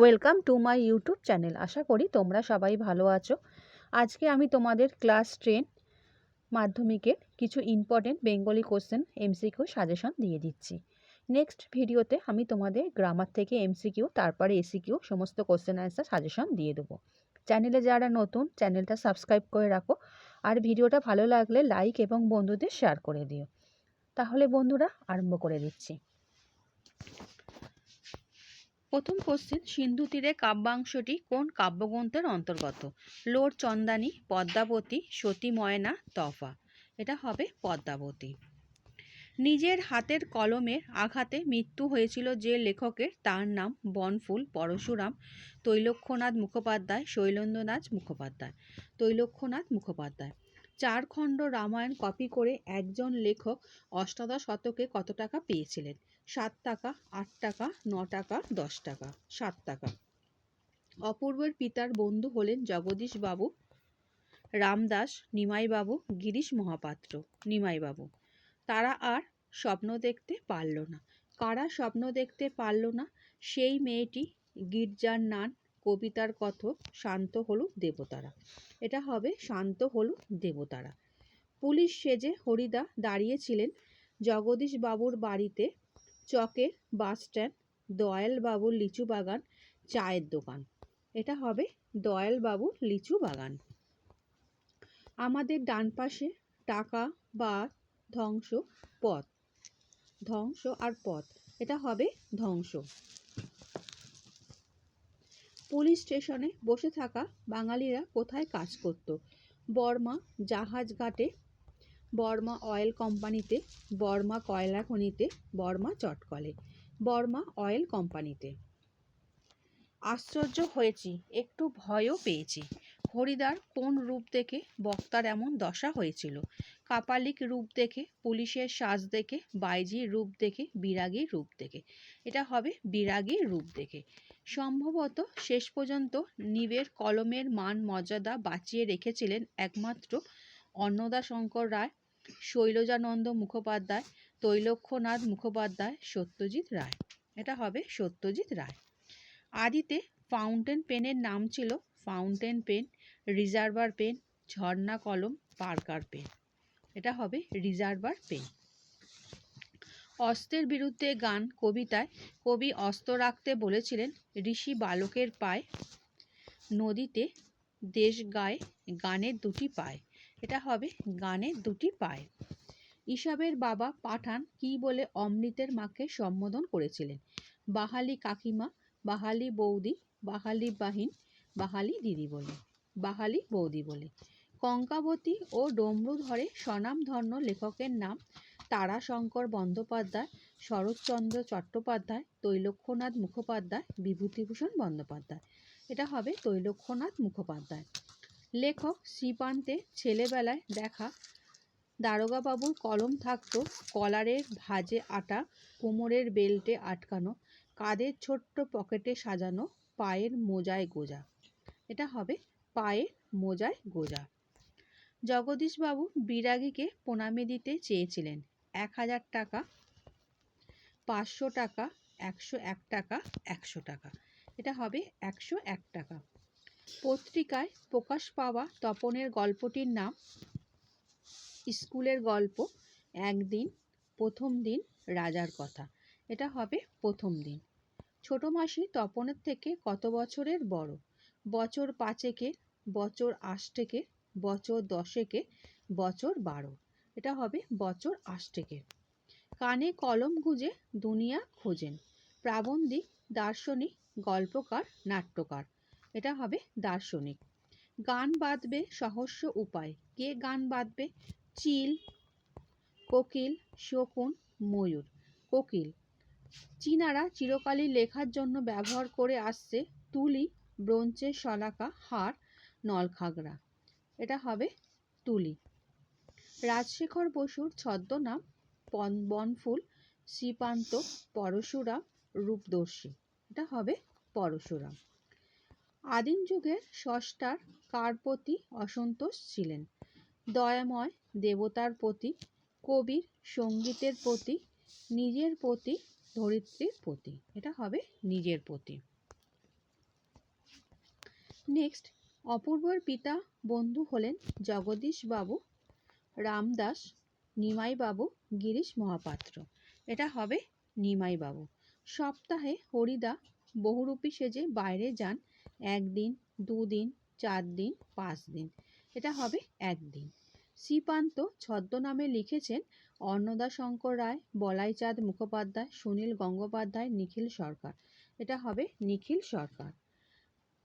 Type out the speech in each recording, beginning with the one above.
Welcome to my YouTube channel আশা করি তোমরা সবাই ভালো আছো। আজকে আমি তোমাদের ক্লাস টেন মাধ্যমিকের কিছু important Bengali question MCQ suggestion দিয়ে দিচ্ছি। নেক্সট ভিডিওতে আমি তোমাদের গ্রামার থেকে এমসিকিউ তারপরে এসিকিউ সমস্ত কোশ্চেন অ্যান্সার সাজেশন দিয়ে দেবো। চ্যানেলে যারা নতুন চ্যানেলটা সাবস্ক্রাইব করে রাখো। আর ভিডিওটা ভালো লাগলে লাইক এবং বন্ধুদের শেয়ার করে দিও। তাহলে বন্ধুরা, আরম্ভ করে দিচ্ছি। প্রথম কোশ্চেন, সিন্ধু তীরে কাব্যাংশটি কোন কাব্যগ্রন্থের অন্তর্গত? লোর চন্দানী, পদ্মাবতী সতী ময়না তফা। এটা হবে পদ্মাবতী। নিজের হাতের কলমের আঘাতে মৃত্যু হয়েছিল যে লেখকের, তার নাম বনফুল পরশুরাম, তৈলক্ষ্যনাথ মুখোপাধ্যায়, শৈলেন্দ্রনাথ মুখোপাধ্যায়। তৈলক্ষ্যনাথ মুখোপাধ্যায়। চার খণ্ড রামায়ণ কপি করে একজন লেখক অষ্টাদশ শতকে কত টাকা পেয়েছিলেন? সাত টাকা, আট টাকা, ন টাকা, দশ টাকা, সাত টাকা। অপূর্বের পিতার বন্ধু হলেন জগদীশ বাবু রামদাস, নিমাইবাবু, গিরিশ মহাপাত্র, নিমাইবাবু। তারা আর স্বপ্ন দেখতে পারল না। কারা স্বপ্ন দেখতে পারল না? সেই মেয়েটি গির্জার নান কবিতার কথক শান্ত হলুদ দেবতারা। এটা হবে শান্ত হলুদ দেবতারা। পুলিশ সেজে হরিদা দাঁড়িয়েছিলেন জগদীশ বাবুর বাড়িতে চকের বাস স্ট্যান্ড দয়াল বাবুর লিচু বাগান, চায়ের দোকান। এটা হবে দয়াল বাবুর লিচু বাগান। আমাদের ডান পাশে টাকা বা ধ্বংস, পথ। ধ্বংস আর পথ। এটা হবে ধ্বংস। পুলিশ স্টেশনে বসে থাকা বাঙালিরা কোথায় কাজ করত? বর্মা জাহাজ ঘাটে, বর্মা অয়েল কোম্পানিতে, বর্মা কয়লা খনিতে, বর্মা চটকলে বর্মা অয়েল কোম্পানিতে। আশ্চর্য হয়েছি, একটু ভয়ও পেয়েছি। হরিদার কোন রূপ দেখে বক্তার এমন দশা হয়েছিল? কাপালিক রূপ দেখে, পুলিশের সাজ দেখে, বাইজির রূপ দেখে, বিরাগীর রূপ দেখে। এটা হবে বিরাগীর রূপ দেখে। সম্ভবত শেষ পর্যন্ত নিবের কলমের মান মর্যাদা বাঁচিয়ে রেখেছিলেন একমাত্র অন্নদা শঙ্কর রায়, শৈলজানন্দ মুখোপাধ্যায় তৈলক্ষ্যনাথ মুখোপাধ্যায়, সত্যজিৎ রায়। এটা হবে সত্যজিৎ রায়। আদিতে ফাউন্টেন পেনের নাম ছিল ফাউন্টেন পেন রিজার্ভার পেন, ঝর্ণা কলম, পার্কার পেন। এটা হবে রিজার্ভার পেন। অস্ত্রের বিরুদ্ধে গান কবিতায় কবি অস্ত্র রাখতে বলেছিলেন, ঋষি বালকের পায়, নদীতে দেশ গায়ে গানের দুটি পায়। এটা হবে গানের দুটি পায়। ঈশাবের বাবা পাঠান কি বলে অমৃতের মাকে সম্বোধন করেছিলেন? বাহালি কাকিমা, বাহালি বৌদি, বাহালি বাহিন, বাহালি দিদি বলে। বাহালি বৌদি বলে। কঙ্কাবতী ও ডমরুধরে স্বনামধন্য লেখকের নাম তারাশঙ্কর বন্দ্যোপাধ্যায়, শরৎচন্দ্র চট্টোপাধ্যায়, তৈলক্ষ্যনাথ মুখোপাধ্যায়, বিভূতিভূষণ বন্দ্যোপাধ্যায়। এটা হবে তৈলক্ষ্যনাথ মুখোপাধ্যায়। লেখক শ্রীপান্তে ছেলেবেলায় দেখা দারোগাবাবুর কলম থাকতো, কলারের ভাজে আটা কোমরের বেল্টে আটকানো কাদের ছোট্ট পকেটে সাজানো, পায়ের মোজায় গোজা। এটা হবে পায়ের মোজায় গোজা। জগদীশবাবু বিরাগীকে প্রণামী দিতে চেয়েছিলেন। এক হাজার টাকা, পাঁচশো টাকা, একশো এক টাকা, একশো টাকা। এটা হবে একশো এক টাকা। পত্রিকায় প্রকাশ পাওয়া তপনের গল্পটির নাম, স্কুলের গল্প, একদিন, প্রথম দিন, রাজার কথা। এটা হবে প্রথম দিন। ছোট মাসি তপনের থেকে কত বছরের বড়? বছর পাঁচেকে বছর আষ্টেকে, বছর দশেকে, বছর বারো। এটা হবে বছর আষ্টেকে। কানে কলম গুঁজে দুনিয়া খোঁজেন। প্রাবন্ধিক, দার্শনিক, গল্পকার, নাট্যকার। এটা হবে দার্শনিক। গান বাঁধবে সহস্য উপায়। কে গান বাঁধবে? চিল, কোকিল, শকুন, ময়ূর। কোকিল। চীনারা চিরকালই লেখার জন্য ব্যবহার করে আসছে তুলি ব্রোঞ্চের শলাকা, হার নলখাগড়া। এটা হবে তুলি। রাজশেখর বসুর ছদ্মনাম বনফুল, শ্রীপান্ত, পরশুরাম, রূপদর্শী। এটা হবে পরশুরাম। আদিম যুগের ষষ্ঠার কার প্রতি অসন্তোষ ছিলেন। দয়াময় দেবতার প্রতি, কবির সঙ্গীতের প্রতি, নিজের প্রতি, ধরিত্রীর প্রতি। এটা হবে নিজের প্রতি। নেক্সট অপূর্বর পিতা বন্ধু হলেন জগদীশবাবু, রামদাস, নিমাইবাবু, গিরিশ মহাপাত্র। এটা হবে নিমাইবাবু। সপ্তাহে হরিদা বহুরূপী সেজে বাইরে যান, একদিন, দুদিন চার দিন পাঁচ দিন এটা হবে একদিন। শ্রীপান্ত ছদ্মনামে লিখেছেন অন্নদা শঙ্কর রায়, বলাইচাঁদ মুখোপাধ্যায়, সুনীল গঙ্গোপাধ্যায়, নিখিল সরকার। এটা হবে নিখিল সরকার।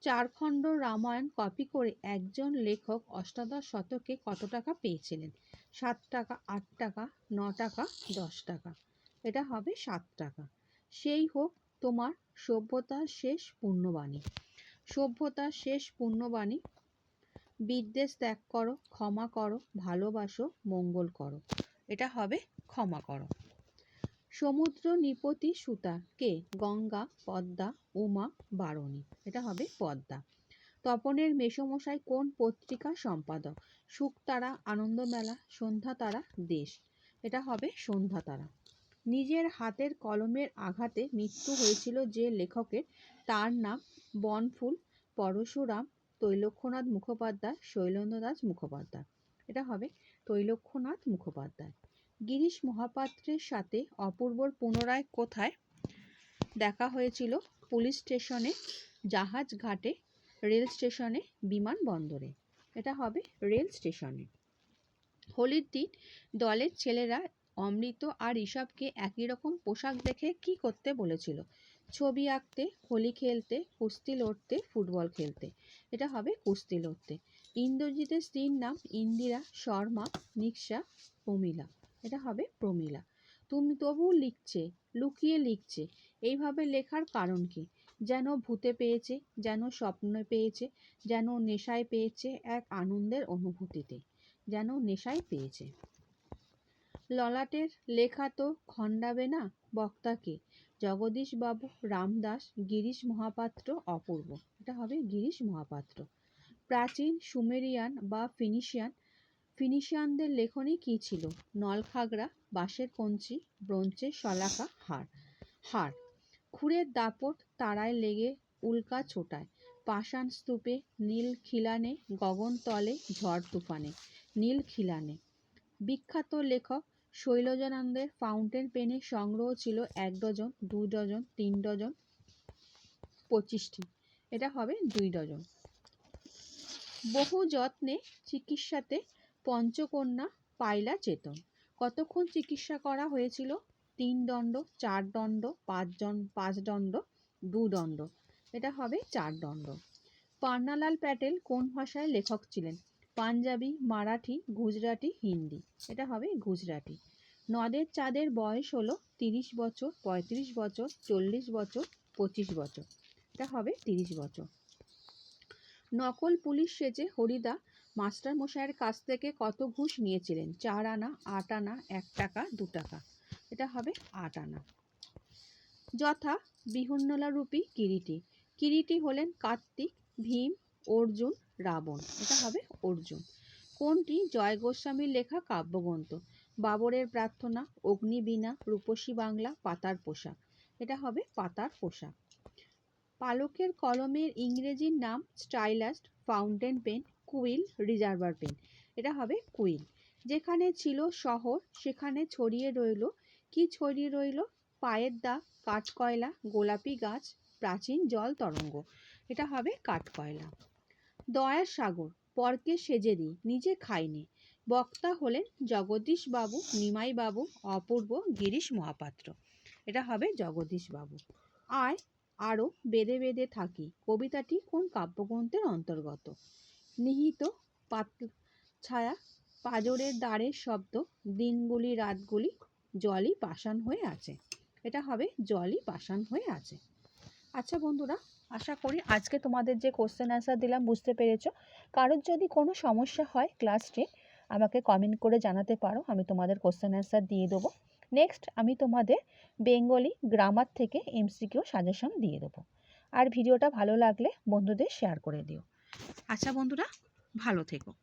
চারখণ্ড রামায়ণ কপি করে একজন লেখক অষ্টাদশ শতকে কত টাকা পেয়েছিলেন? সাত টাকা, আট টাকা, ন টাকা, দশ টাকা। এটা হবে সাত টাকা। সেই হোক তোমার সভ্যতার শেষ পুণ্যবাণী। সভ্যতার শেষ পুণ্যবাণী, বিদ্বেষ ত্যাগ করো, ক্ষমা করো, ভালোবাসো, মঙ্গল করো। এটা হবে ক্ষমা করো। সমুদ্র নিপতি সুতা। কে? গঙ্গা, পদ্মা, উমা, বারণী। এটা হবে পদ্মা। তপনের মেসমশাই কোন পত্রিকা সম্পাদক? শুকতারা, আনন্দমেলা সন্ধ্যা তারা দেশ। এটা হবে সন্ধ্যা তারা নিজের হাতের কলমের আঘাতে মৃত্যু হয়েছিল যে লেখকের। তার নাম বনফুল পরশুরাম তৈলক্ষ্যনাথ মুখোপাধ্যায় শৈলেন্দ্র দাস মুখোপাধ্যায়। এটা হবে তৈলক্ষনাথ মুখোপাধ্যায়। গিরিশ মহাপাত্রের সাথে অপূর্বর পুনরায় কোথায়? দেখা হয়েছিল পুলিশ স্টেশনে, জাহাজ ঘাটে, রেল স্টেশনে বিমানবন্দরে এটা হবে রেল স্টেশনে। হোলির দিন দলের ছেলেরা অমৃত আর ঋষভকে একই রকম পোশাক দেখে কি করতে বলেছিল? ছবি আঁকতে, হোলি খেলতে, কুস্তি লড়তে, ফুটবল খেলতে। এটা হবে কুস্তি লড়তে। ইন্দ্রজিতের স্ত্রীর নাম ইন্দিরা, শর্মা নিক্সা প্রমিলা এটা হবে প্রমিলা। তুমি তবু লিখছে, লুকিয়ে লিখছে, এইভাবে লেখার কারণ কি? যেন ভূতে পেয়েছে, যেন স্বপ্নে পেয়েছে, যেন নেশায় পেয়েছে এক আনন্দের অনুভূতিতে, যেন নেশায় পেয়েছে। ললাটের লেখা তো খণ্ডাবে না বক্তাকে, জগদীশবাবু, রামদাস, গিরিশ মহাপাত্র অপূর্ব। এটা হবে গিরিশ মহাপাত্র। প্রাচীন সুমেরিয়ান বা ফিনিশিয়ান ফিনিশিয়ানদের লেখনী কী ছিল? নলখাগড়া, বাঁশের কঞ্চি ব্রোঞ্চের শলাকা, হার। হার। খুরের দাপট তারায় লেগে উল্কা ছোটায়। পাষাণ স্তূপে, নীল খিলানে গগনতলে ঝড় তুফানে। নীল খিলানে। বিখ্যাত লেখক শৈলজানন্দের ফাউন্টেন পেনের সংগ্রহ ছিল এক ডজন, দু ডজন, তিন ডজন, পঁচিশটি। এটা হবে দুই ডজন। বহু যত্নে চিকিৎসাতে পঞ্চকন্যা পাইলা চেতন। কতক্ষণ চিকিৎসা করা হয়েছিল? তিন দণ্ড, চার দণ্ড, পাঁচ জন, পাঁচ দণ্ড, দু দণ্ড। এটা হবে চার দণ্ড। পান্নালাল প্যাটেল কোন ভাষায় লেখক ছিলেন? পাঞ্জাবি, মারাঠি, গুজরাটি, হিন্দি। এটা হবে গুজরাটি। নদের চাঁদের বয়স হলো তিরিশ বছর, পঁয়ত্রিশ বছর, চল্লিশ বছর, পঁচিশ বছর। এটা হবে তিরিশ বছর। নকল পুলিশ সেজে হরিদা মাস্টার মশাইয়ের কাছ থেকে কত ঘুষ নিয়েছিলেন? চার আনা, আট আনা, এক টাকা, দু টাকা। এটা হবে আট আনা। যথা বিহন্নলা রূপী কিরিটি। কিরিটি হলেন কার্তিক, ভীম, অর্জুন, রাবণ। এটা হবে অর্জুন। কোনটি? জয় গোস্বামীর লেখা কাব্যগ্রন্থ। বাবরের প্রার্থনা, অগ্নিবীণা, রূপসী বাংলা, পাতার পোশাক। এটা হবে পাতার পোশাক। পালকের কলমের ইংরেজির নাম stylus, fountain pen, quill, reservoir pen. এটা হবে কুইল। যেখানে ছিল শহর, সেখানে ছড়িয়ে রইল। কি ছড়িয়ে রইল? পায়ের দাগ কাঠকয়লা, গোলাপি গাছ, প্রাচীন জল তরঙ্গ। এটা হবে কাঠকয়লা। দয়ার সাগর, পরকে সেজে দিই, নিজে খাইনি। বক্তা হলেন জগদীশবাবু, নিমাইবাবু, অপূর্ব গিরিশ মহাপাত্র। এটা হবে জগদীশবাবু। আয় আরও বেদে বেদে থাকি। কবিতাটি কোন কাব্যগ্রন্থের অন্তর্গত? নিহিত পাত ছায়া, পাজরের দ্বারের শব্দ, দিনগুলি রাতগুলি জলই পাষাণ হয়ে আছে। এটা হবে জলই পাষাণ হয়ে আছে। আচ্ছা বন্ধুরা, আশা করি আজকে তোমাদের যে কোশ্চেন অ্যান্সার দিলাম বুঝতে পেরেছ। কারোর যদি কোনো সমস্যা হয় ক্লাসে আমাকে কমেন্ট করে জানাতে পারো, আমি তোমাদের কোশ্চেন অ্যান্সার দিয়ে দেবো। নেক্সট আমি তোমাদের বেঙ্গলি গ্রামার থেকে এমসিকিউ সাজেশন দিয়ে দেবো। আর ভিডিওটা ভালো লাগলে বন্ধুদের শেয়ার করে দিও। আচ্ছা বন্ধুরা, ভালো থেকো।